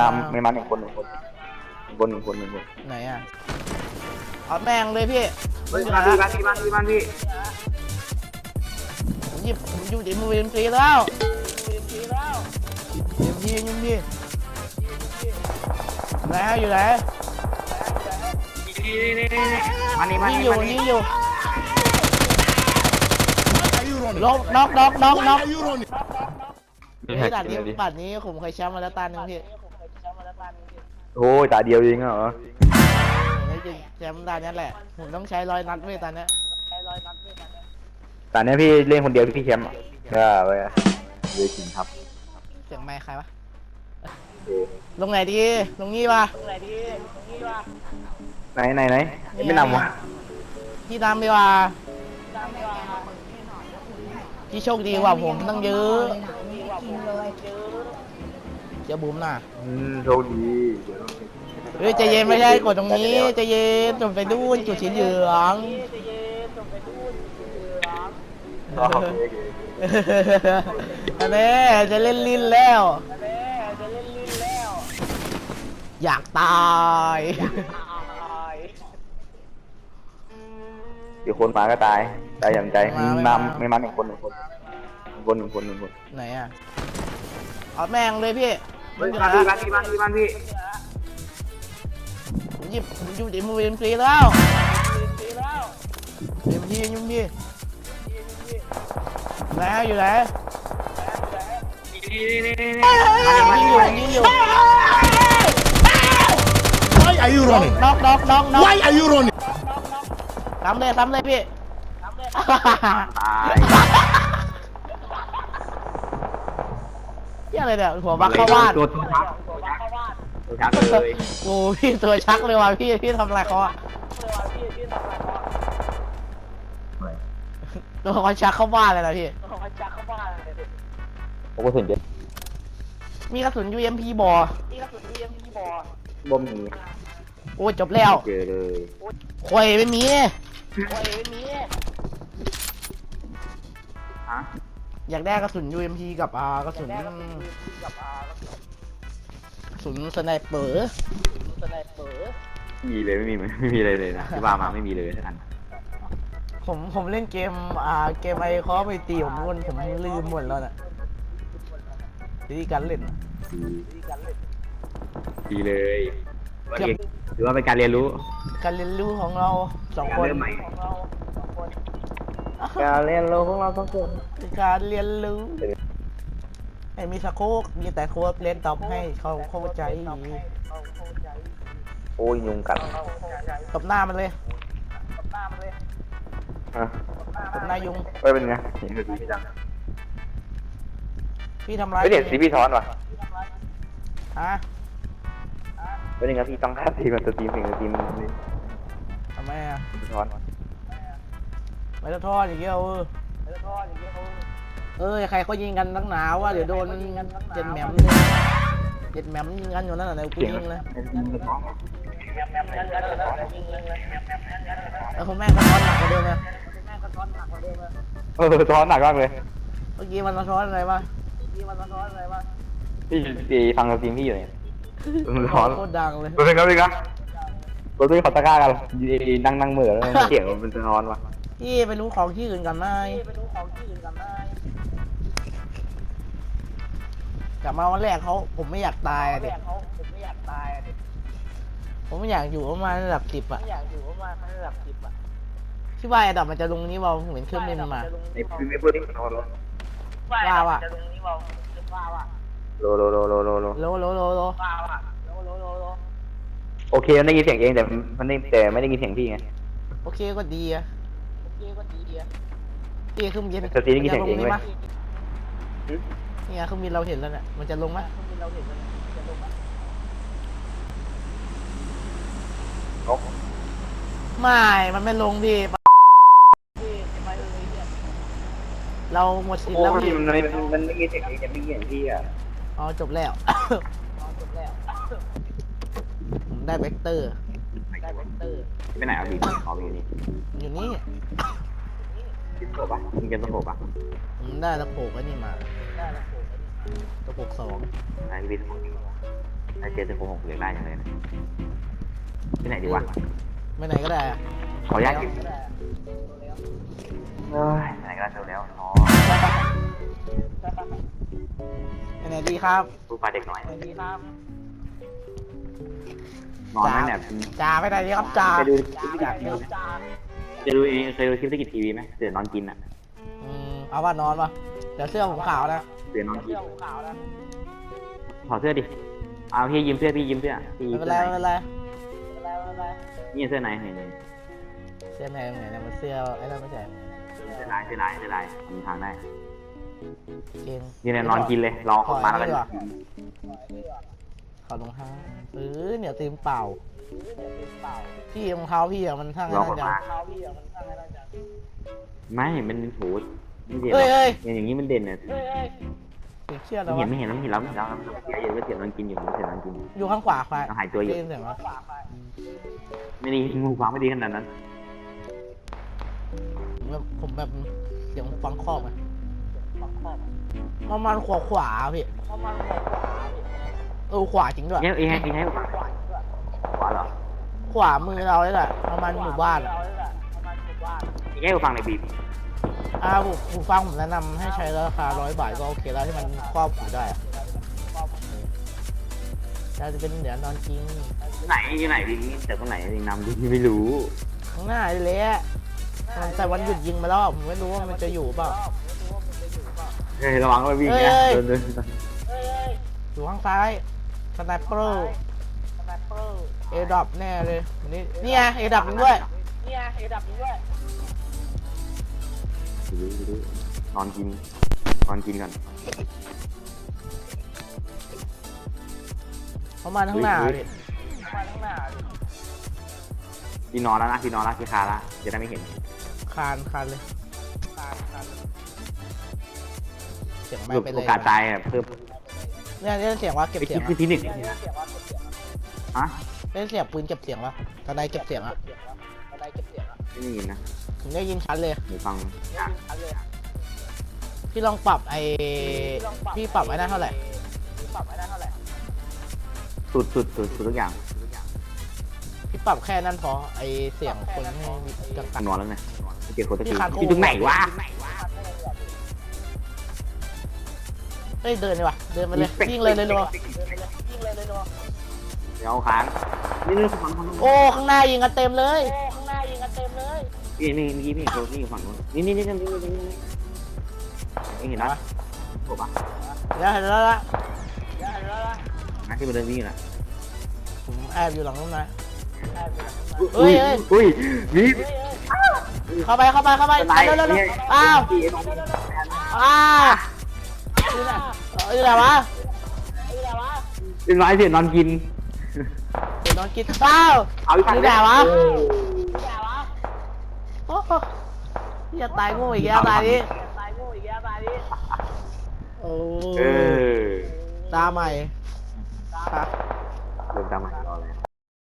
นำไม่มาหนึ่งคนหนึ่งคนบนหนึ่งคนหนึ่งคนไหนอะเอาแม่งเลยพี่เฮ้ยบ้านพี่บ้านพี่บ้านพี่บ้านพี่ผมหยิบผมอยู่ในมือเอ็มซีแล้วเอ็มซีเอ็มซีเอ็มซีไหนฮะอยู่ไหนมานี่มายิงนี่อยู่มานี่ยิงอยู่ล็อกน็อกน็อกน็อกน็อกมีไอ้แท็กด่านเลนี้ยดิปัดนี้ผมเคยแชมป์มาแล้วตาหนึ่งพี่ โอ้ยตาเดียวเองเหรอไม่จริงแชมป์ด่านนี้แหละ ผมต้องใช้ร้อยนัดเว้ยตอนเนี้ยตอนนี้พี่เล่นคนเดียวพี่แชมป์อะเออไปเลยจริงครับเสียงไมค์ใครวะลงไหนดีลงนี่ปะไหนไหนไหนไม่นำวะพี่ตามดีกว่าพี่โชคดีกว่าผมตั้งเยอะ เจ้าบุ๋มน่ะอืมโชคดีเฮ้ยใจเย็นไม่ใช่กดตรงนี้ใจเย็นจมไปดูนจุดสีเหลืองโอเคโอเคอันนี้จะเล่นลิ้นแล้ว อยากตายเดี๋ยวคนมาก็ตายตายอย่างใจนำไม่มาหนึ่งคนหนึ่งคนบนหนึ่งคนหนึ่งคนไหนอะเอาแม่งเลยพี่ บ้านพี่บ้านพี่บ้านพี่บ้านพี่ผมหยิบผมอยู่ในมือเอ็มซีแล้วเอ็มพีเอ็มพีไหนฮะอยู่ไหนยิงอยู่ยิงอยู่ Why are you running? น็อกน็อกน็อกน็อก Why are you running? ซ้ำเลยซ้ำเลยพี่ตายเหี้ย อะไรเนี่ยหัวบักเข้าบ้านตัวชักตัวชักเลยโอ้พี่ตัวชักเลยว่ะพี่พี่ทำอะไรเขาอะตัวเขาชักเข้าบ้านเลยนะพี่ผมก็สนใจมีกระสุน UMP บอบ่มีโอ้ยจบแล้วเจอเลยควยไม่มีฮะ อยากได้กระสุน UMP กับอ่ากระสุนกระสุนสไนเปอร์มีเลยไม่มีไม่มีเลยเลยนะที่ว่ามาไม่มีเลยทั้งอันผมผมเล่นเกมอ่าเกมไอคอไปตีผมวนผมลืมหมดแล้วน่ะวิธีการเล่นดีดีเลยว่าเรียนถือว่าเป็นการเรียนรู้ การเรียนรู้ของเราสองคนเริ่มใหม่ การเรียนรู้ของเราต้องเกิดคือการเรียนรู้ไม่มีสะโคกมีแต่โค้ดเล่นตอบให้เขาเข้าใจโอ้ยยุงกัดตบหน้ามันเลยฮะตบหน้ายุงเฮ้ยเป็นไงเห็นสีพี่จังพี่ทำร้ายไม่เห็นสีพี่ท้อนว่ะฮะเป็นยังไงพี่ต้องฆ่าทีก่อนตัวทีมถึงตัวทีมนี่ทำไมอะพี่ท้อน ไม่ต้องทอดอย่างเงี้ยเออเออใครเขายิงกันนักหนาว่าเดี๋ยวโดนเจ็ดแหมมเลยเจ็ดแหมมยิงกันอยู่นั่นน่ะเดี๋ยวกูเสียงยิงเลยยิงกระท้อนเออคุณแม่งก็ท้อนหนักกว่าเดิมเลยเออท้อนหนักมากเลยเมื่อกี้มันสะท้อนอะไรวะพี่ตีฟังตัวทีมพี่อยู่เนี่ยมันท้อนโคตรดังเลยตัวนึงครับพี่ครับตัวนี้ขอตะกร้ากันนั่งนั่งเหมือแล้วเสียงมันสะท้อนว่ะ พี่ไปรู้ของที่อื่นกันไหมกลับมาวันแรกเขาผมไม่อยากตายอะเด็กผมไม่อยากอยู่ประมาณระดับสิบอะที่ว่าไอ้ดับมันจะลงนี้เปล่าเหมือนเครื่องบินมาในพื้นในพื้นที่สะท้อนว่าว่ะโลโลโลโลโลโลโลโลโลโลโอเคมันได้ยินเสียงเองแต่มันได้แต่ไม่ได้ยินเสียงพี่ไงโอเคก็ดีอะ พี่เครื่องบินแต่ทีนี้กี่เสียงเองเว้ยมันจะลนี่เนี่ยเครื่องบินเราเห็นแล้วเนี่ยมันจะลงไหมนกไม่ มันไม่ลงพี่เราหมดสิทธิ์โอ้แล้วยพี่มันไม่มันไม่ยินเสียงเองแต่ไม่ยินเสียงพี่อะอ๋อจบแล้วผมได้เวกเตอร์ ไปไหนอะพี่ขอไปอยู่นี่อยู่นี่กินโผล่ปะกินกันโผล่ปะผมได้ตะโขกไอ้นี่มาตะโขกสองไอ้พี่สมองไอ้เจอเซโคหกเหลือได้อย่างเลยนะที่ไหนดีวะไปไหนก็ได้อะขออนุญาตเก็บเอ้ยไหนก็ได้เร็วแล้วอ๋อไปไหนดีครับพูดปลาเด็กหน่อยไปดีครับ นอนไหมเนี่ยจ่าไปไหนดีครับจ่าไปดูคลิปที่กิจทีวีไหมจะดูเคยดูคลิปที่กิจทีวีไหมเสือนอนกินอะอืมเอาว่านอนปะเดี๋ยวเสื้อผมขาวนะเสือนอนกินถอดเสื้อดิเอาพี่ยืมเสื้อพี่ยืมเสื้อพี่ยืไม่มเป็นเสื้ไรอไหนไม่เป็นไรนี่เสื้อไหนไหนไหนเสื้อแมวไหนเนี่ยมันเสื้อไอ้นั่นไม่ใช่เสื้อลายเสื้อลายเสื้อลายทำทางได้เก่งนี่เนี่ยนอนกินเลยรอคนมาแล้วกัน ขอรองเท้าเออเนี่ยตีมเปล่า พี่รองเท้าพี่อะมันทั้งรอไอ้คนนั่นมาจังไม่มันโหไม่เด่นหรเอ้อยกเอ้ยเนี่ยอย่างนี้มันเด่นเนี่ยเสียงเชื่อไม่แล้วเห็นวะไม่เห็นแล้วไม่เห็นแล้วไม่เห็นแล้วเสียเยอะก็เสียนอนกินอยู่เสียนอนกินอยู่ข้างขวาควายหายตัวอยู่ ได้นเสียงวะไม่ดีงูฟังไม่ดีขนาดนั้นแบบผมแบบเสียงฟังครอบไงประมาณขวาขวาพี่ เออขวาจริงด้วยเอ้ยเอ้ยให้ให้ขวาเหรอขวามือเราเลยแหละประมาณหมู่บ้านอะแค่ฟังในบีบอ่าผมผมฟังผมแนะนำให้ใช้ราคาร้อยบาทก็โอเคแล้วที่มันครอบหูได้อะเราจะเป็นเหนือนอนจริงไหนอยู่ไหนพี่แต่ตรงไหนยังนำพี่ไม่รู้ ข้างหน้าเลยแหละมันแต่วันหยุดยิงมาแล้วอะผมไม่รู้ว่ามันจะอยู่เปล่า เฮ้ยระวังไว้วิ่งเอ้นะยเดินเดินอยู่ข้างซ้าย สไนเปอร์เอดับแน่เลยนี่นี่ไงเอดับจริงด้วยดูดูดูนอนกิน นอนกินก่อนประมาณข้างหน้าเฮ้ยพี่พี่นอนแล้วนะพี่นอนแล้วพี่คาแล้วจะได้ไม่เห็น คานคานเลยเสียงไม่ไปเลโอยกาสตายอะเพิ่ม เนี่ยเล่นเสียงวะเก็บไปเสีคิยดงที่อะที่หนึ่งฮะเล่นเสียงปืนเก็บเสียงวะทนายเก็บเสียงอะไม่ได้ยินนะผมได้ยินชัดเลยเดี๋ยวฟังอะพี่ลองปรับไอ้พี่ปรับไว้ได้เท่าไหร่สุดสุดสุดสุดทุกอย่างพี่ปรับแค่นั้นพอไอ้เสียงคนให้กังผมนอนแล้วไงไม่เจอคนตะพี่กี้คานโค้งที่ตรงไหนวะ ฮ้ยเดินดีกว่าเดินไปเลยวิ่งเลยเลยรัวเดี๋ยวเอาค้างนี่นี่ฝั่งฝั่งโอ้ข้างหน้ายิงกันเต็มเลยนี่นี่เมื่อกี้พี่เขานี่ฝั่งนู้นนี่นี่นี่นี่นี่นี่นี่เห็นนะผมปะเดี๋ยวเห็นแล้วละนะที่มันเดินวิ่งอยู่นะผมแอบอยู่หลังต้นไม้เฮ้อุ้ยยเฮ้ยอุ้ยวิบเข้าไปเข้าไปเข้าไปเป็นไรเร็วเร็วเร็วเนี่ยอ้าวอ้าวนี่แหละ เอ้ยอะไรวะเป็นไรเสียนอนกิน เดี๋ยวนอนกินข้าวเอาอีกฝั่งนี่แหละวะโอ้โหอย่าตายโงูอีกแล้วตายนี้โอ้เออตาใหม่ครับเริ่มตามมา